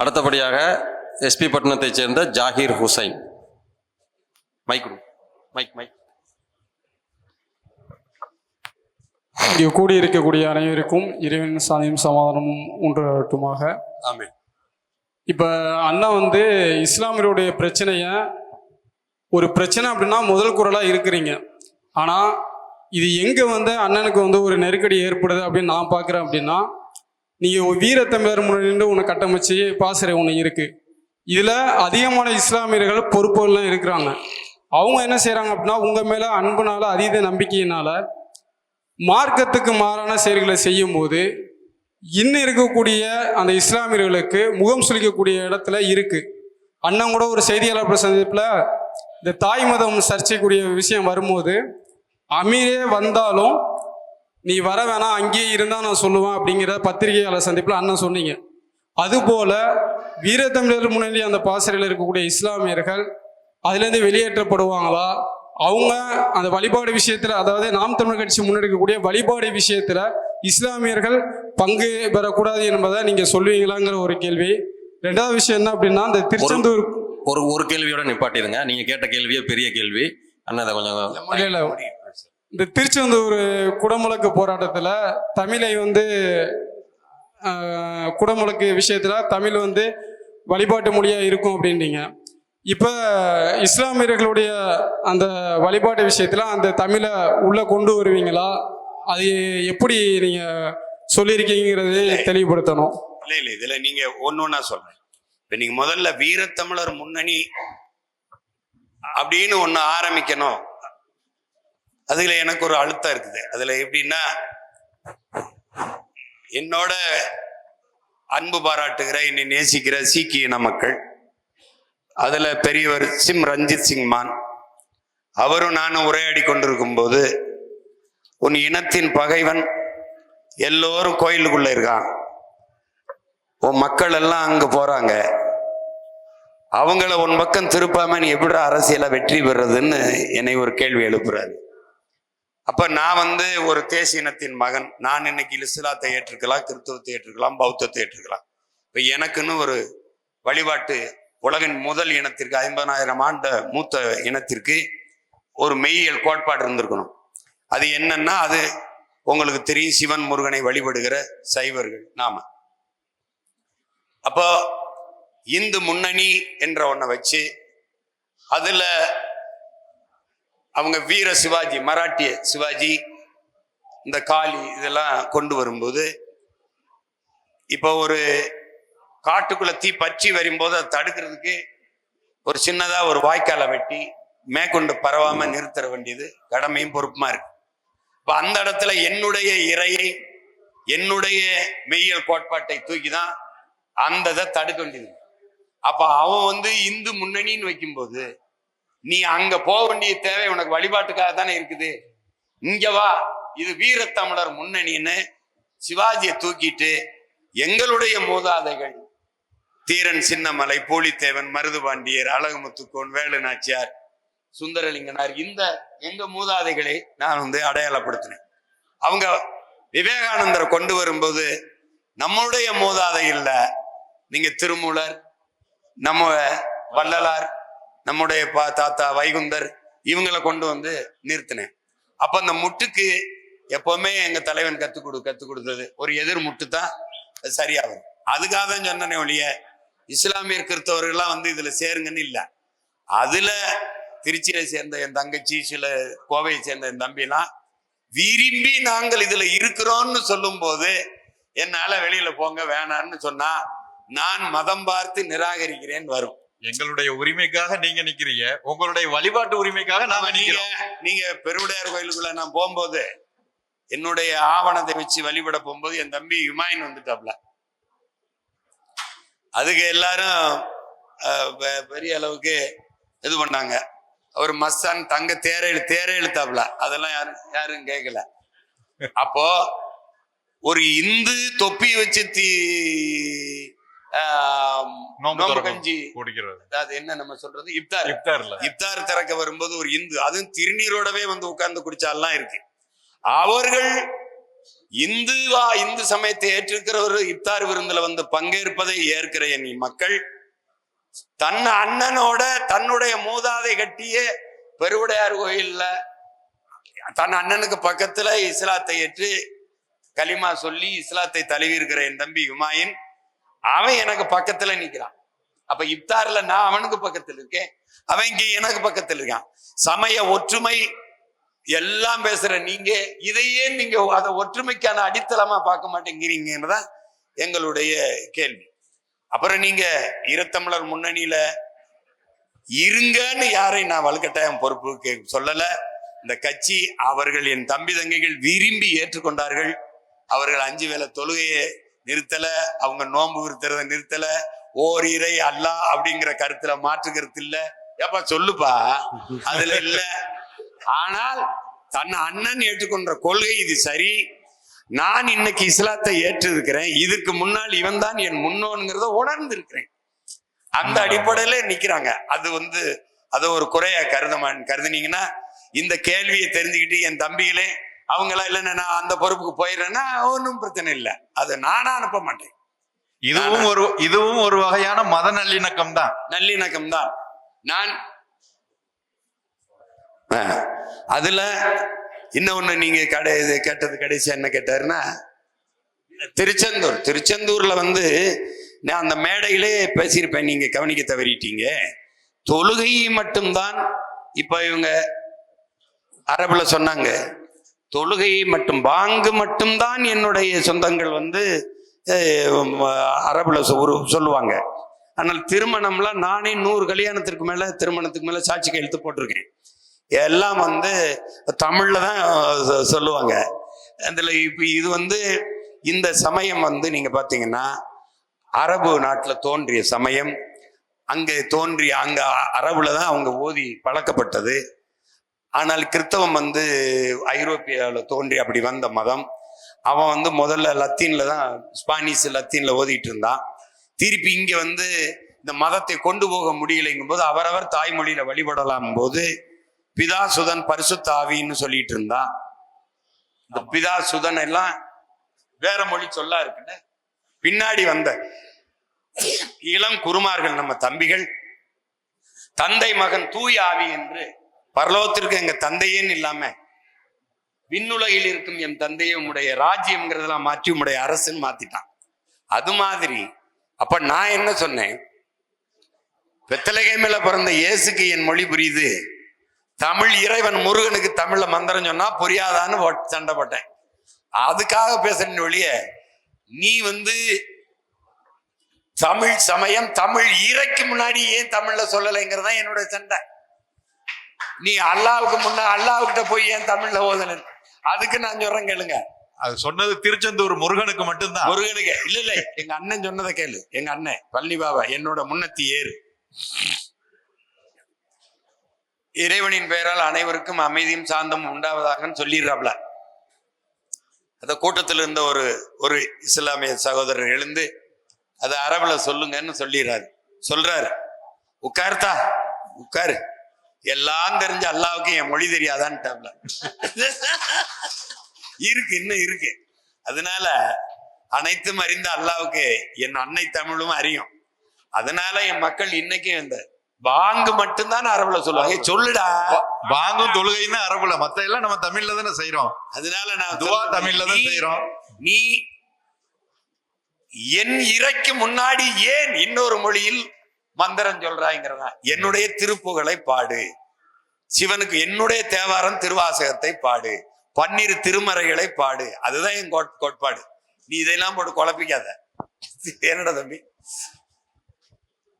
அடுத்தபடியாக எஸ்பி பட்டணத்தைச் சேர்ந்த Zakir Hussain. Mic. Mic mic இங்கே கூடியிருக்கக்கூடிய அனைவருக்கும் இறைவன் சாந்தியும் சமாதானமும் உண்டாகட்டுமாக. ஆமென். இப்போ அண்ணா வந்து இஸ்லாமியருடைய பிரச்சனையை ஒரு பிரச்சனை அப்படின்னா முதல் குரலாக இருக்கிறீங்க. ஆனால் இது எங்கே வந்து அண்ணனுக்கு வந்து ஒரு நெருக்கடி ஏற்படுது அப்படின்னு நான் பார்க்குறேன் அப்படின்னா நீங்கள் வீரத்தமிழர் முன்னாடி உன்னை கட்டமைச்சு பாசறை ஒன்று இருக்குது இதில் அதிகமான இஸ்லாமியர்கள் பொறுப்புகள்லாம் இருக்கிறாங்க. அவங்க என்ன செய்கிறாங்க அப்படின்னா உங்கள் மேலே அன்புனால அதீத நம்பிக்கையினால மார்க்கத்துக்கு மாறான செயல்களை செய்யும்போது இன்னும் இருக்கக்கூடிய அந்த இஸ்லாமியர்களுக்கு முகம் சுளிக்கக்கூடிய இடத்துல இருக்கு. அண்ணன் கூட ஒரு செய்தியாளர் சந்திப்பில் இந்த தாய் மதம் சர்ச்சைக்குரிய விஷயம் வரும்போது அமீரே வந்தாலும் நீ வர வேணாம் அங்கேயே இருந்தால் நான் சொல்லுவேன் அப்படிங்கிற பத்திரிகையாளர் சந்திப்பில் அண்ணன் சொன்னீங்க. அதுபோல வீரத்தமிழர் முன்னாடி அந்த பாசறையில் இருக்கக்கூடிய இஸ்லாமியர்கள் அதுலேருந்து வெளியேற்றப்படுவாங்களா? அவங்க அந்த வழிபாடு விஷயத்துல அதாவது நாம் தமிழர் கட்சி முன்னெடுக்கக்கூடிய வழிபாடு விஷயத்துல இஸ்லாமியர்கள் பங்கு பெறக்கூடாது என்பதை நீங்க சொல்லுவீங்களாங்கிற ஒரு கேள்வி. ரெண்டாவது விஷயம் என்ன அப்படின்னா இந்த திருச்செந்தூர் ஒரு ஒரு கேள்வியோட நிப்பாட்டிடுங்க. நீங்க கேட்ட கேள்வியே பெரிய கேள்வி. அண்ணன் அதை கொஞ்சம். இந்த திருச்செந்தூர் குடமுழக்கு போராட்டத்துல தமிழை வந்து குடமுழக்கு விஷயத்துல தமிழ் வந்து வழிபாட்டு மொழியா இருக்கும் அப்படின்னீங்க இப்ப இஸ்லாமியர்களுடைய அந்த வழிபாட்டு விஷயத்துல அந்த தமிழை உள்ள கொண்டு வருவீங்களா? அது எப்படி நீங்க சொல்லியிருக்கீங்கிறது தெளிவுபடுத்தணும். இல்ல இல்ல. இதுல நீங்க ஒண்ணு ஒண்ணா சொல்றேன். இப்ப நீங்க முதல்ல வீரத்தமிழர் முன்னணி அப்படின்னு ஒண்ணு ஆரம்பிக்கணும். அதுல எனக்கு ஒரு அழுத்தம் இருக்குது. அதுல எப்படின்னா என்னோட அன்பு பாராட்டுகிற என்னை நேசிக்கிற சீக்கிய இன மக்கள் அதுல பெரியவர் சிம் ரஞ்சித் சிங் மான் அவரும் நானும் உரையாடி கொண்டிருக்கும் போது உன் இனத்தின் பகைவன் எல்லோரும் கோயிலுக்குள்ள இருக்கான். உன் மக்கள் எல்லாம் அங்க போறாங்க. அவங்கள உன் பக்கம் திருப்பாம நீ எப்படி அரசியலை வெற்றி பெறுறதுன்னு என்னை ஒரு கேள்வி எழுப்புறாரு. அப்ப நான் வந்து ஒரு தேசியனத்தின் மகன். நான் இன்னைக்கு இஸ்லாத்தை ஏற்றுக்கலாம் கிறிஸ்தவத்தை ஏற்றுக்கலாம் பௌத்தத்தை ஏற்றுக்கலாம். இப்ப எனக்குன்னு ஒரு வழிபாட்டு உலகின் முதல் இனத்திற்கு ஐம்பதாயிரம் ஆண்ட மூத்த இனத்திற்கு ஒரு மெய்யியல் கோட்பாடு இருந்திருக்கணும். அது என்னன்னா அது உங்களுக்கு தெரியும் சிவன் முருகனை வழிபடுகிற சைவர்கள் நாம. அப்போ இந்து முன்னணி என்ற ஒன்றை வச்சு அதில் அவங்க வீர சிவாஜி மராட்டிய சிவாஜி இந்த காளி இதெல்லாம் கொண்டு வரும்போது இப்போ ஒரு காட்டுக்குள்ள தீ பற்றி வரும்போது அதை தடுக்கிறதுக்கு ஒரு சின்னதாக ஒரு வாய்க்காலை வெட்டி மேற்கொண்டு பரவாமல் நிறுத்தற வேண்டியது கடமையும் பொறுப்புமா இருக்கு. இப்போ அந்த இடத்துல என்னுடைய இறையை என்னுடைய மெய்யல் கோட்பாட்டை தூக்கி தான் அந்த இதை தடுக்க வேண்டியது. அப்போ அவன் வந்து இந்து முன்னணின்னு வைக்கும்போது நீ அங்க போக வேண்டிய தேவை உனக்கு வழிபாட்டுக்காக தானே இருக்குது. இங்க வா. இது வீரத்தமிழர் முன்னணின்னு சிவாஜியை தூக்கிட்டு எங்களுடைய மூதாதைகள் தீரன் சின்னமலை போலித்தேவன் மருதுபாண்டியர் அழகுமுத்துக்கோன் வேலு நாச்சியார் சுந்தரலிங்கனார் இந்த எங்க மூதாதைகளை நான் வந்து அடையாளப்படுத்தினேன். அவங்க விவேகானந்தரை கொண்டு வரும்போது நம்மளுடைய மூதாதை இல்லை. நீங்க திருமூலர் நம்ம வள்ளலார் நம்முடைய பா தாத்தா வைகுந்தர் இவங்களை கொண்டு வந்து நிறுத்தினேன். அப்ப அந்த முட்டுக்கு எப்பவுமே எங்க தலைவன் கத்துக் கொடு கத்துக் கொடுத்தது ஒரு எதிர் முட்டு தான் அது சரியாகும். அதுக்காக தான் சொன்னனே ஒழிய இஸ்லாமியர் கிறிஸ்தவர்கள்லாம் வந்து இதுல சேருங்கன்னு இல்லை. அதுல திருச்சியை சேர்ந்த என் தங்கச்சி சில கோவையை சேர்ந்த என் தம்பிலாம் விரும்பி நாங்கள் இதுல இருக்கிறோம்னு சொல்லும் போது என்னால வெளியில போங்க வேணான்னு சொன்னா நான் மதம் பார்த்து நிராகரிக்கிறேன் வரும். எங்களுடைய உரிமைக்காக நீங்க நிக்கிறீங்க. உங்களுடைய வழிபாட்டு உரிமைக்காக ஆமா, நீங்க நிக்கிறோம். நீங்க பெருவுடையார் கோயிலுக்குள்ள நான் போகும்போது என்னுடைய ஆவணத்தை வச்சு வழிபட போகும்போது என் தம்பி யுமாயின் வந்துட்டாப்ல. அதுக்கு எல்லாரும் பெரிய அளவுக்கு இது பண்ணாங்க. அவர் மஸ்தான் தங்க தேர தேர இழுத்தாப்ல அதெல்லாம் யாரும் யாரும் கேட்கல அப்போ ஒரு இந்து தொப்பி வச்சு தீ திறக்கும். கஞ்சி. குடிக்கிறது. அது என்ன நம்ம சொல்றது? இப்தார். இப்தார்ல. இப்தார் திறக்க வரும்போது ஒரு இந்து அதுவும் திருநீரோடவே வந்து உட்கார்ந்து குடிச்சாலாம் இருக்கு. அவர்கள் இந்துவா இந்து சமயத்தை ஏற்றிருக்கிறவர் இப்தார் விருந்துல வந்து பங்கேற்பதை ஏற்கிற என் மக்கள் தன் அண்ணனோட தன்னுடைய மூதாதை கட்டிய பெருவுடையார் கோயில்ல தன் அண்ணனுக்கு பக்கத்துல இஸ்லாத்தை ஏற்று கலிமா சொல்லி இஸ்லாத்தை தழுவி இருக்கிற என் தம்பி ஹுமாயின் அவன் எனக்கு பக்கத்துல நிக்கிறான். அப்ப இப்தார்ல நான் அவனுக்கு பக்கத்துல இருக்கேன். அவன் இங்க எனக்கு பக்கத்துல இருக்கான். சமய ஒற்றுமை எல்லாம் பேசுற நீங்க இதையே நீங்க அதை ஒற்றுமைக்கான அடித்தளமா பார்க்க மாட்டேங்கிறீங்கன்னுதான் எங்களுடைய கேள்வி. அப்புறம் நீங்க ஈரத்தமிழர் முன்னணியில இருங்கன்னு யாரை நான் வலுக்கட்டாயம் பொறுப்பு சொல்லல. இந்த கட்சி அவர்கள் என் தம்பி தங்கைகள் விரும்பி ஏற்றுக்கொண்டார்கள். அவர்கள் அஞ்சு வேலை தொழுகையை நிறுத்தல அவங்க நோன்பு விருத்துறத நிறுத்தல ஓர் இறை அல்லா அப்படிங்கிற கருத்துல மாற்று கருத்து இல்ல. ஏப்பா சொல்லுப்பா. அதுல இல்ல. ஆனால் தன் அண்ணன் ஏற்றுக்கொண்ட கொள்கை இது சரி. நான் இன்னைக்கு இஸ்லாத்தை ஏற்று இருக்கிறேன் இதுக்கு முன்னால் இவன் தான் என் முன்னோன்கிறத உணர்ந்து இருக்கிறேன் அந்த அடிப்படையில நிக்கிறாங்க. அது வந்து அதை ஒரு குறையா கருத கருதுனீங்கன்னா இந்த கேள்வியை தெரிஞ்சுக்கிட்டு என் தம்பிகளே அவங்களா இல்லைன்னா நான் அந்த பொறுப்புக்கு போயிடுறேன்னா ஒன்றும் பிரச்சனை இல்லை. அதை நானா அனுப்ப மாட்டேன். இதுவும் ஒரு இதுவும் ஒரு வகையான மத நல்லிணக்கம் தான். நல்லிணக்கம் தான். நான் ஆ, அதுல இன்னொன்னு நீங்க கடை இது கேட்டது கடைசி என்ன கேட்டாருன்னா திருச்செந்தூர். திருச்செந்தூர்ல வந்து நான் அந்த மேடையிலே பேசியிருப்பேன் நீங்க கவனிக்க தவறிட்டீங்க. தொழுகை மட்டும்தான் இப்ப இவங்க அரபுல சொன்னாங்க. தொழுகை மட்டும் பாங்கு மட்டும்தான் என்னுடைய சொந்தங்கள் வந்து அரபுல ஒரு சொல்லுவாங்க. ஆனால் திருமணம்லாம் நானே நூறு கல்யாணத்திற்கு மேல திருமணத்துக்கு மேல சாட்சி கையெழுத்து போட்டிருக்கேன். எல்லாம் வந்து தமிழ்ல தான் சொல்லுவாங்க. அதில் இப்போ இது வந்து இந்த சமயம் வந்து நீங்க பாத்தீங்கன்னா அரபு நாட்டில் தோன்றிய சமயம் அங்கே தோன்றிய அங்க அரபுல தான் அவங்க ஓதி பழக்கப்பட்டது. ஆனால் கிறித்தவம் வந்து ஐரோப்பியாவில் தோன்றி அப்படி வந்த மதம். அவன் வந்து முதல்ல லத்தீன்ல தான் ஸ்பானிஷ் லத்தீன்ல ஓதிட்டு இருந்தான். திருப்பி இங்க வந்து இந்த மதத்தை கொண்டு போக முடியலைங்கும் போது அவரவர் தாய்மொழியில வழிபடலாம் போது பிதா சுதன் பரிசுத்த ஆவின்னு சொல்லிட்டு இருந்தான். இந்த பிதா சுதன் எல்லாம் வேற மொழி சொல்லா இருக்குல்ல? பின்னாடி வந்த இளம் குருமார்கள் நம்ம தம்பிகள் தந்தை மகன் தூய ஆவி என்று பரலோகத்திற்கு எங்க தந்தையேன்னு இல்லாம விண்ணுலகில் இருக்கும் என் தந்தையை உம்முடைய ராஜ்யம்ங்கிறதெல்லாம் மாற்றி உம்முடைய அரசுன்னு மாத்திட்டான். அது மாதிரி அப்ப நான் என்ன சொன்னேன்? வெத்தலகை மேல பிறந்த இயேசுக்கு என் மொழி புரியுது. தமிழ் இறைவன் முருகனுக்கு தமிழ்ல மந்திரம் சொன்னா புரியாதான்னு சண்டை போட்டேன். அதுக்காக பேசுறேன் ஒழிய நீ வந்து தமிழ் சமயம் தமிழ் இறைக்கு முன்னாடி ஏன் தமிழ்ல சொல்லலைங்கிறதான் என்னோட சண்டை. நீ அல்லாவுக்கு முன்ன அல்லாவுக்கிட்ட போய் ஏன் தமிழ்ல ஓதல அதுக்கு நான் சொல்றேன் கேளுங்க. அது சொன்னது திருச்செந்தூர் முருகனுக்கு மட்டும்தான். முருகனுக்கு. இல்ல இல்ல எங்க அண்ணன் சொன்னதை கேளு. எங்க அண்ணன் பள்ளி பாபா என்னோட முன்னத்தி ஏறு. இறைவனின் பெயரால் அனைவருக்கும் அமைதியும் சாந்தமும் உண்டாவதாகன்னு சொல்லிடுறாப்ல. அந்த கூட்டத்தில் இருந்த ஒரு ஒரு இஸ்லாமிய சகோதரர் எழுந்து அதை அரபுல சொல்லுங்கன்னு சொல்லிடுறாரு. சொல்றாரு. உட்கார்த்தா உட்காரு. எல்லாம் தெரிஞ்ச அல்லாவுக்கு என் மொழி தெரியாதான்ட்டாப்ல. இருக்கு இன்னும் இருக்கு. அதனால அனைத்தும் அறிந்த அல்லாவுக்கு என் அன்னை தமிழும் அறியும். அதனால என் மக்கள் இன்னைக்கும் இந்த பாங்கு மட்டும்தான் அரபுல சொல்லுவாங்க. சொல்லுடா. பாங்கும் தொழுகைன்னு அரபுல. மத்த எல்லாம் நம்ம தமிழ்ல தானே செய்யறோம் அதனால நான் துவா தமிழ்ல தான் செய்யறோம் நீ என் இறைக்கு முன்னாடி ஏன் இன்னொரு மொழியில் மந்திரம் சொல்றாங்கிறதா என்னுடைய திருப்புகளை பாடு. சிவனுக்கு என்னுடைய தேவாரம் திருவாசகத்தை பாடு. பன்னிரு திருமறைகளை பாடு. அதுதான் என் கோட்- கோட்பாடு. நீ இதெல்லாம் போட்டு குழப்பிக்காத. என்னடா தம்பி?